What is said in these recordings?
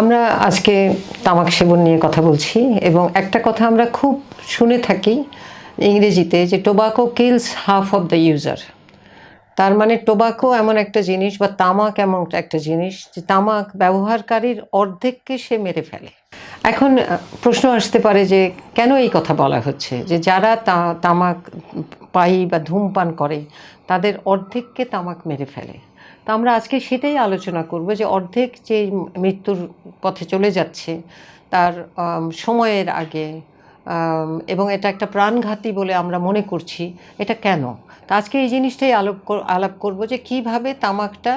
আমরা আজকে তামাক সেবন নিয়ে কথা বলছি এবং একটা কথা আমরা খুব শুনে থাকি ইংরেজিতে যে tobacco kills half of the user তার মানে টোবাকো এমন একটা জিনিস বা তামাক এমন একটা জিনিস যে তামাক ব্যবহারকারীর অর্ধেককে সে মেরে ফেলে। এখন প্রশ্ন আসতে পারে যে কেন এই কথা বলা হচ্ছে? যে যারা তামাক পাই বা ধূমপান করে, তাদের অর্ধেককে তামাক মেরে ফেলে। তা আমরা আজকে সেটাই আলোচনা করব যে অর্ধেক যে মৃত্যুর পথে চলে যাচ্ছে, তার সময়ের আগে এবং এটা একটা প্রাণঘাতী বলে আমরা মনে করছি, এটা কেন? তা আজকে এই জিনিসটাই আলোপ আলাপ করব যে কীভাবে তামাকটা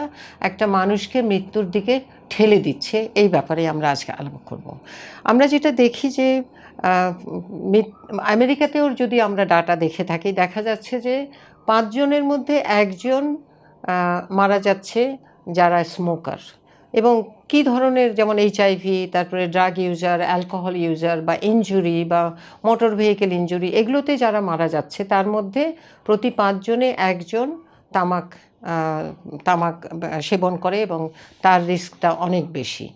একটা মানুষকে মৃত্যুর দিকে ঠেলে দিচ্ছে, এই ব্যাপারে আমরা আজকে আলাপ করব। আমরা যেটা দেখি যে আমেরিকাতেও যদি আমরা ডাটা দেখে থাকি, দেখা যাচ্ছে যে পাঁচজনের মধ্যে একজন মারা যাচ্ছে যারা স্মোকার এবং কি ধরনের যেমন এইচআইভি তারপরে ড্রাগ ইউজার অ্যালকোহল ইউজার বা ইঞ্জুরি বা মোটর ভেহিকেল ইঞ্জুরি এগুলোতে যারা মারা যাচ্ছে, তার মধ্যে প্রতি পাঁচজনে একজন তামাক তামাক সেবন করে এবং তার রিস্কটা অনেক বেশি।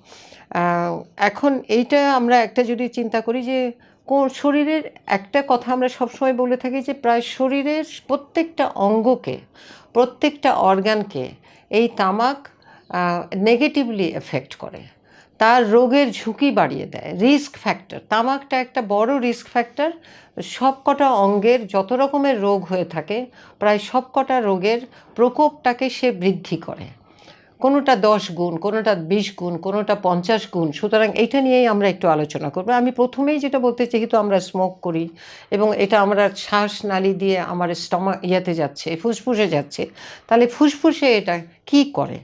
এখন এইটা আমরা একটা যদি চিন্তা করি যে কোন শরীরের একটা কথা আমরা সবসময় বলে থাকি যে প্রায় শরীরের প্রত্যেকটা অঙ্গকে, প্রত্যেকটা অর্গানকে এই তামাক নেগেটিভলি এফেক্ট করে। তার রোগের ঝুঁকি বাড়িয়ে দেয় রিস্ক ফ্যাক্টর তামাকটা একটা বড় রিস্ক ফ্যাক্টর সবকটা অঙ্গের যত রকমের রোগ হয়ে থাকে, প্রায় সবকটা রোগের প্রকোপটাকে সে বৃদ্ধি করে। কোনোটা দশ গুণ, কোনোটা বিশ গুণ, কোনোটা পঞ্চাশ গুণ, সুতরাং এইটা নিয়েই আমরা একটু আলোচনা করব। আমি প্রথমেই যেটা বলতে চাই, যেহেতু আমরা স্মোক করি এবং এটা আমরা শ্বাস নালি দিয়ে আমার স্টমা ইয়াতে যাচ্ছে, ফুসফুসে যাচ্ছে, তাহলে ফুসফুসে এটা কি করে?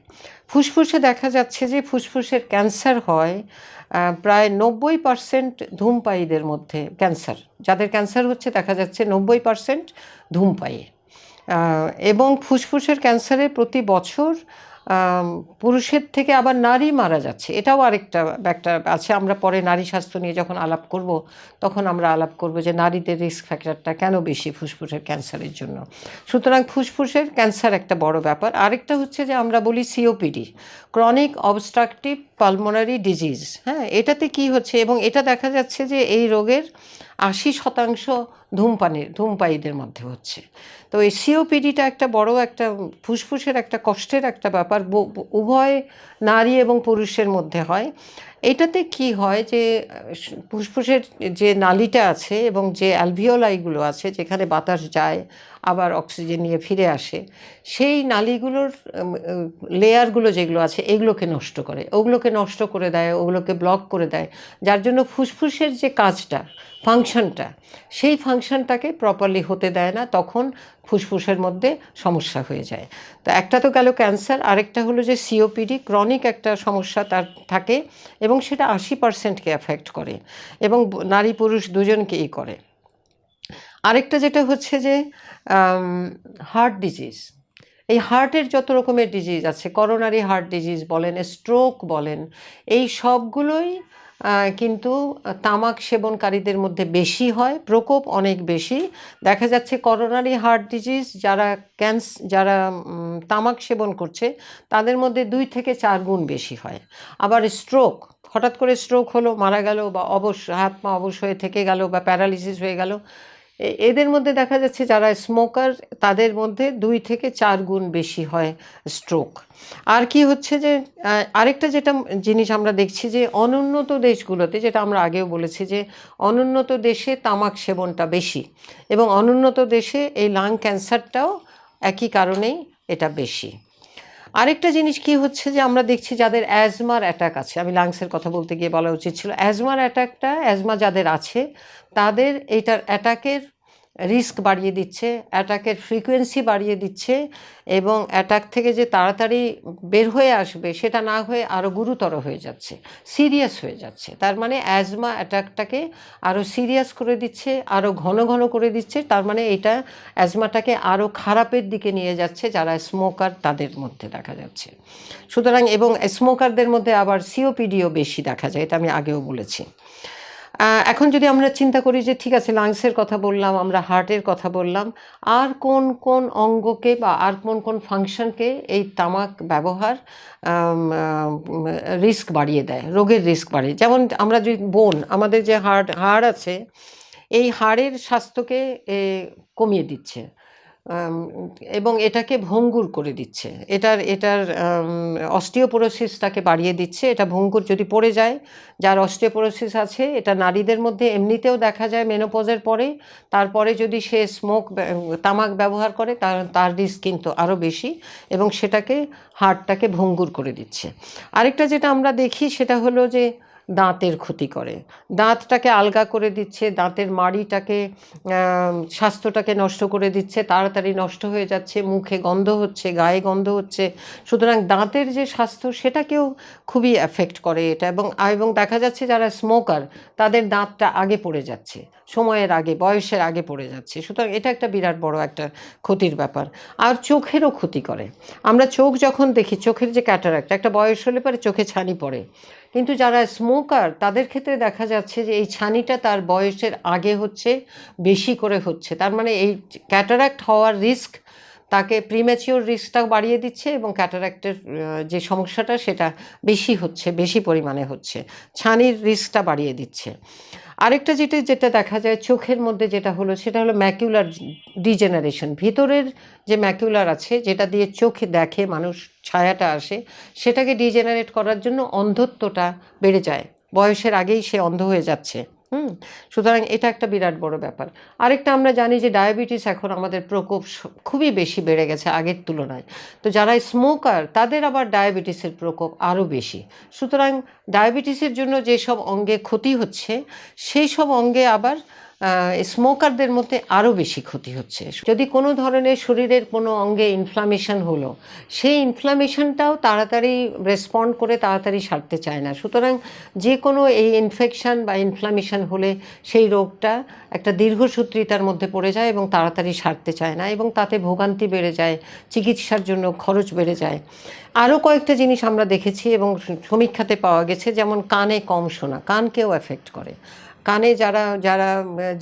ফুসফুসে দেখা যাচ্ছে যে ফুসফুসের ক্যান্সার হয় প্রায় নব্বই পার্সেন্ট ধূমপায়ীদের মধ্যে ক্যান্সার। যাদের ক্যান্সার হচ্ছে, দেখা যাচ্ছে নব্বই পার্সেন্ট ধূমপায়ী। এবং ফুসফুসের ক্যান্সারে প্রতি বছর পুরুষের থেকে আবার নারী মারা যাচ্ছে। এটাও আরেকটা একটা আছে। আমরা পরে নারী স্বাস্থ্য নিয়ে যখন আলাপ করব, তখন আমরা আলাপ করব যে নারীদের রিস্ক ফ্যাক্টরটা কেন বেশি ফুসফুসের ক্যান্সারের জন্য। সুতরাং ফুসফুসের ক্যান্সার একটা বড় ব্যাপার। আরেকটা হচ্ছে যে আমরা বলি COPD chronic obstructive pulmonary disease হ্যাঁ এটাতে কি হচ্ছে এবং এটা দেখা যাচ্ছে যে এই রোগের আশি শতাংশ ধূমপানের, ধূমপায়ীদের মধ্যে হচ্ছে। তো এই সিওপিডিটা একটা বড় একটা ফুসফুসের একটা কষ্টের একটা ব্যাপার। উভয় নারী এবং পুরুষের মধ্যে হয়। এটাতে কি হয় যে ফুসফুসের যে নালিটা আছে এবং যে অ্যালভিওলাইগুলো আছে, যেখানে বাতাস যায়, আবার অক্সিজেন নিয়ে ফিরে আসে, সেই নালিগুলোর লেয়ারগুলো যেগুলো আছে, এগুলোকে নষ্ট করে। ওগুলোকে নষ্ট করে দেয়, ওগুলোকে ব্লক করে দেয়। যার জন্য ফুসফুসের যে কাজটা, ফাংশনটা, সেই ফাংশনটাকে প্রপারলি হতে দেয় না, তখন ফুসফুসের মধ্যে সমস্যা হয়ে যায়। তো একটা তো গেল ক্যান্সার, আরেকটা হলো যে সিওপিডি, ক্রনিক একটা সমস্যা তার থাকে এবং সেটা আশি পার্সেন্টকে অ্যাফেক্ট করে এবং নারী পুরুষ দুজনকেই করে। আরেকটা যেটা হচ্ছে যে হার্ট ডিজিজ এই হার্টের যত রকমের ডিজিজ আছে করোনারি হার্ট ডিজিজ বলেন স্ট্রোক বলেন, এই সবগুলোই কিন্তু তামাক সেবনকারীদের মধ্যে বেশি হয়, প্রকোপ অনেক বেশি। দেখা যাচ্ছে করোনারি হার্ট ডিজিজ যারা ক্যান্স যারা তামাক সেবন করছে, তাদের মধ্যে দুই থেকে চার গুণ বেশি হয়। আবার স্ট্রোক হঠাৎ করে স্ট্রোক হলো, মারা গেল বা অবশ, হাত পা অবশ হয়ে থেকে গেল বা প্যারালিসিস হয়ে গেল এদের মধ্যে দেখা যাচ্ছে যারা স্মোকার, তাদের মধ্যে দুই থেকে চার গুণ বেশি হয় স্ট্রোক। আর কি হচ্ছে যে আরেকটা যেটা জিনিস আমরা দেখছি যে, অনুন্নত দেশগুলোতে, যেটা আমরা আগেও বলেছি যে, অনুন্নত দেশে তামাক সেবনটা বেশি এবং অনুন্নত দেশে এই লাং ক্যান্সারটাও একই কারণেই এটা বেশি। আরেকটা জিনিস কি হচ্ছে যে আমরা দেখছি যাদের অ্যাজমার অ্যাটাক আছে, আমি লাংসের কথা বলতে গিয়ে বলা উচিত ছিল অ্যাজমার অ্যাটাকটা অ্যাজমা যাদের আছে, তাদের এইটার অ্যাটাকের রিস্ক বাড়িয়ে দিচ্ছে, অ্যাটাকের ফ্রিকোয়েন্সি বাড়িয়ে দিচ্ছে এবং অ্যাটাক থেকে যে তাড়াতাড়ি বের হয়ে আসবে সেটা না হয়ে আরও গুরুতর হয়ে যাচ্ছে, সিরিয়াস হয়ে যাচ্ছে। তার মানে অ্যাজমা অ্যাটাকটাকে আরও সিরিয়াস করে দিচ্ছে আরও ঘন ঘন করে দিচ্ছে, তার মানে এটা অ্যাজমাটাকে আরও খারাপের দিকে নিয়ে যাচ্ছে যারা স্মোকার তাদের মধ্যে দেখা যাচ্ছে। সুতরাং এবং স্মোকারদের মধ্যে আবার সিওপিডিও বেশি দেখা যায়, এটা আমি আগেও বলেছি। এখন যদি আমরা চিন্তা করি যে, ঠিক আছে লাংসের কথা বললাম, আমরা হার্টের কথা বললাম, আর কোন কোন অঙ্গকে বা আর কোন কোন ফাংশনকে এই তামাক ব্যবহার রিস্ক বাড়িয়ে দেয়, রোগের রিস্ক বাড়িয়ে যেমন আমরা যদি বোন আমাদের যে হাড় হাড় আছে, এই হাড়ের স্বাস্থ্যকে কমিয়ে দিচ্ছে। এবং এটাকে ভঙ্গুর করে দিচ্ছে। এটার এটার অস্টিওপোরোসিসটাকে বাড়িয়ে দিচ্ছে। এটা ভঙ্গুর যদি পড়ে যায়, যার অস্টিওপোরোসিস আছে, এটা নারীদের মধ্যে এমনিতেও দেখা যায় মেনোপজের পরে তারপরে যদি সে স্মোক তামাক ব্যবহার করে, তার তার রিস্ক কিন্তু আরও বেশি এবং সেটাকে হার্টটাকে ভঙ্গুর করে দিচ্ছে। আরেকটা যেটা আমরা দেখি, সেটা হলো যে দাঁতের ক্ষতি করে। দাঁতটাকে আলগা করে দিচ্ছে, দাঁতের মাড়িটাকে স্বাস্থ্যটাকে নষ্ট করে দিচ্ছে, তাড়াতাড়ি নষ্ট হয়ে যাচ্ছে, মুখে গন্ধ হচ্ছে, গায়ে গন্ধ হচ্ছে। সুতরাং দাঁতের যে স্বাস্থ্য, সেটাকেও খুবই অ্যাফেক্ট করে এটা এবং এবং দেখা যাচ্ছে যারা স্মোকার তাদের দাঁতটা আগে পড়ে যাচ্ছে, সময়ের আগে, বয়সের আগে পড়ে যাচ্ছে। সুতরাং এটা একটা বিরাট বড় একটা ক্ষতির ব্যাপার। আর চোখেরও ক্ষতি করে। আমরা চোখ যখন দেখি, চোখের যে ক্যাটারাক্ট একটা বয়স হলে পরে চোখে ছানি পড়ে। কিন্তু যারা স্মোকার তাদের ক্ষেত্রে দেখা যাচ্ছে যে এই ছানিটা তার বয়সের আগে হচ্ছে, বেশি করে হচ্ছে। তার মানে এই ক্যাটারাক্ট হওয়ার রিস্ক তাকে প্রিম্যাচিওর রিস্কটাও বাড়িয়ে দিচ্ছে এবং ক্যাটারাক্টের যে সমস্যাটা সেটা বেশি হচ্ছে, বেশি পরিমাণে হচ্ছে। ছানির রিস্কটা বাড়িয়ে দিচ্ছে। আরেকটা যেটা যেটা দেখা যায় চোখের মধ্যে যেটা হলো, সেটা হলো ম্যাকিউলার ডিজেনারেশন ভিতরের যে ম্যাকিউলার আছে, যেটা দিয়ে চোখে দেখে মানুষ ছায়াটা আসে, সেটাকে ডিজেনারেট করার জন্য অন্ধত্বটা বেড়ে যায়। বয়সের আগেই সে অন্ধ হয়ে যাচ্ছে। হুম, সুতরাং এটা একটা বিরাট বড় ব্যাপার। আরেকটা আমরা জানি যে ডায়াবেটিস এখন আমাদের প্রকোপ খুবই বেশি বেড়ে গেছে আগের তুলনায়। তো যারা স্মোকার, তাদের আবার ডায়াবেটিসের প্রকোপ আরও বেশি। সুতরাং ডায়াবেটিসের জন্য যেসব অঙ্গে ক্ষতি হচ্ছে সেই সব অঙ্গে আবার স্মোকারদের মধ্যে আরও বেশি ক্ষতি হচ্ছে। যদি কোনো ধরনের শরীরের কোনো অঙ্গে ইনফ্লামেশন হলো, সেই ইনফ্লামেশনটাও তাড়াতাড়ি রেসপন্ড করে তাড়াতাড়ি সারতে চায় না। সুতরাং যে কোনো এই ইনফেকশন বা ইনফ্লামেশন হলে সেই রোগটা একটা দীর্ঘসূত্রিতার মধ্যে পড়ে যায় এবং তাড়াতাড়ি সারতে চায় না এবং তাতে ভোগান্তি বেড়ে যায়, চিকিৎসার জন্য খরচ বেড়ে যায়। আরও কয়েকটা জিনিস আমরা দেখেছি এবং সমীক্ষাতে পাওয়া গেছে, যেমন কানে কম শোনা, কানকেও এফেক্ট করে। কানে যারা যারা,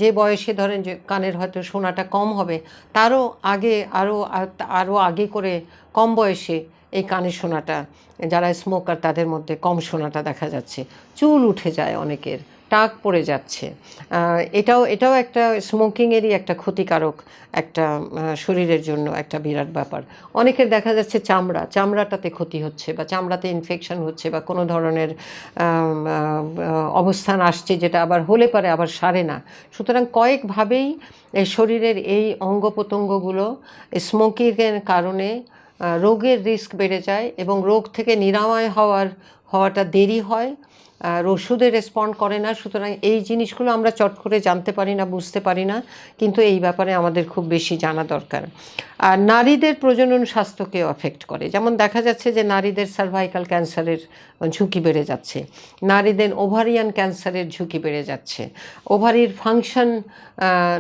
যে বয়সে ধরেন যে কানের হয়তো শোনাটা কম হবে, তারও আগে আরও আরও আগে করে কম বয়সে এই কানে শোনাটা যারা স্মোকার তাদের মধ্যে কম শোনাটা দেখা যাচ্ছে। চুল উঠে যায় অনেকের। টাক পড়ে যাচ্ছে। এটাও এটাও একটা স্মোকিংয়েরই একটা ক্ষতিকারক একটা শরীরের জন্য একটা বিরাট ব্যাপার। অনেকের দেখা যাচ্ছে চামড়া, চামড়াটাতে ক্ষতি হচ্ছে বা চামড়াতে ইনফেকশন হচ্ছে বা কোনো ধরনের অবস্থান আসছে যেটা আবার হলে পারে আবার সারে না। সুতরাং কয়েকভাবেই শরীরের এই অঙ্গ প্রত্যঙ্গগুলো স্মোকিংয়ের কারণে রোগের রিস্ক বেড়ে যায় এবং রোগ থেকে নিরাময় হওয়ার, হওয়াটা দেরি হয়। আর ওষুধে রেসপন্ড করে না। সুতরাং এই জিনিসগুলো আমরা চট করে জানতে পারি না, বুঝতে পারি না। কিন্তু এই ব্যাপারে আমাদের খুব বেশি জানা দরকার। আর নারীদের প্রজনন স্বাস্থ্যকে অ্যাফেক্ট করে। যেমন দেখা যাচ্ছে যে নারীদের সার্ভাইকাল ক্যান্সারের ঝুঁকি বেড়ে যাচ্ছে। নারীদের ওভারিয়ান ক্যান্সারের ঝুঁকি বেড়ে যাচ্ছে। ওভারির ফাংশন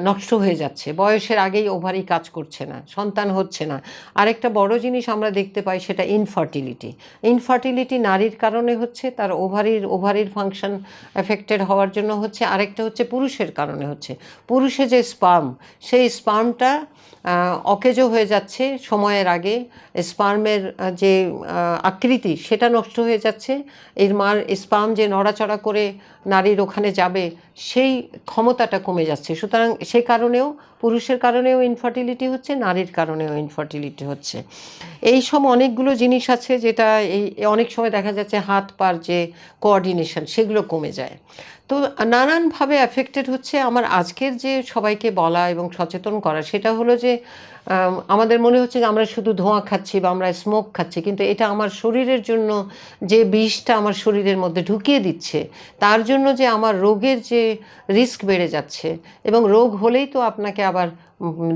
নষ্ট হয়ে যাচ্ছে। বয়সের আগেই ওভারি কাজ করছে না, সন্তান হচ্ছে না। আরেকটা বড় জিনিস আমরা দেখতে পাই সেটা ইনফার্টিলিটি ইনফার্টিলিটি নারীর কারণে হচ্ছে, তার ওভারির ওভারির ফাংশন এফেক্টেড হওয়ার জন্য হচ্ছে আরেকটা হচ্ছে পুরুষের কারণে হচ্ছে। পুরুষে যে স্পার্ম সেই স্পার্মটা অকেজো হয়ে যাচ্ছে সময়ের আগে। স্পার্মের যে আকৃতি, সেটা নষ্ট হয়ে যাচ্ছে। এর মার স্পার্ম যে নড়াচড়া করে নারীর ওখানে যাবে, সেই ক্ষমতাটা কমে যাচ্ছে। সুতরাং সেই কারণেও, পুরুষের কারণেও ইনফার্টিলিটি হচ্ছে, নারীর কারণেও ইনফার্টিলিটি হচ্ছে। এই সব অনেকগুলো জিনিস আছে যেটা এই, অনেক সময় দেখা যাচ্ছে হাত পার যে কোঅর্ডিনেশন সেগুলো কমে যায়। তো নানানভাবে অ্যাফেক্টেড হচ্ছে আমার আজকের যে সবাইকে বলা এবং সচেতন করা, সেটা হলো যে আমাদের মনে হচ্ছে যে আমরা শুধু ধোঁয়া খাচ্ছি বা আমরা স্মোক খাচ্ছি, কিন্তু এটা আমার শরীরের জন্য যে বিষটা আমার শরীরের মধ্যে ঢুকিয়ে দিচ্ছে, তার জন্য যে আমার রোগের যে রিস্ক বেড়ে যাচ্ছে, এবং রোগ হলেই তো আপনাকে আবার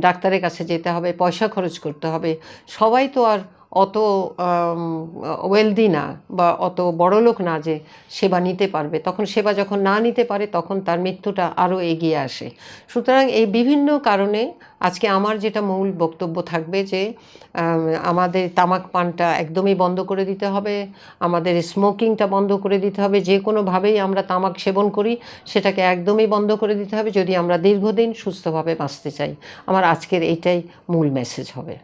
ডাক্তারের কাছে যেতে হবে, পয়সা খরচ করতে হবে, সবাই তো আর অত ওয়েলদি না বা অত বড়লোক না যে সেবা নিতে পারবে। তখন সেবা যখন না নিতে পারে, তখন তার মৃত্যুটা আরও এগিয়ে আসে। সুতরাং এই বিভিন্ন কারণে আজকে আমার যেটা মূল বক্তব্য থাকবে যে আমাদের তামাক পানটা একদমই বন্ধ করে দিতে হবে, আমাদের স্মোকিংটা বন্ধ করে দিতে হবে, যে কোনোভাবেই আমরা তামাক সেবন করি, সেটাকে একদমই বন্ধ করে দিতে হবে যদি আমরা দীর্ঘদিন সুস্থভাবে বাঁচতে চাই। আমার আজকের এইটাই মূল মেসেজ হবে।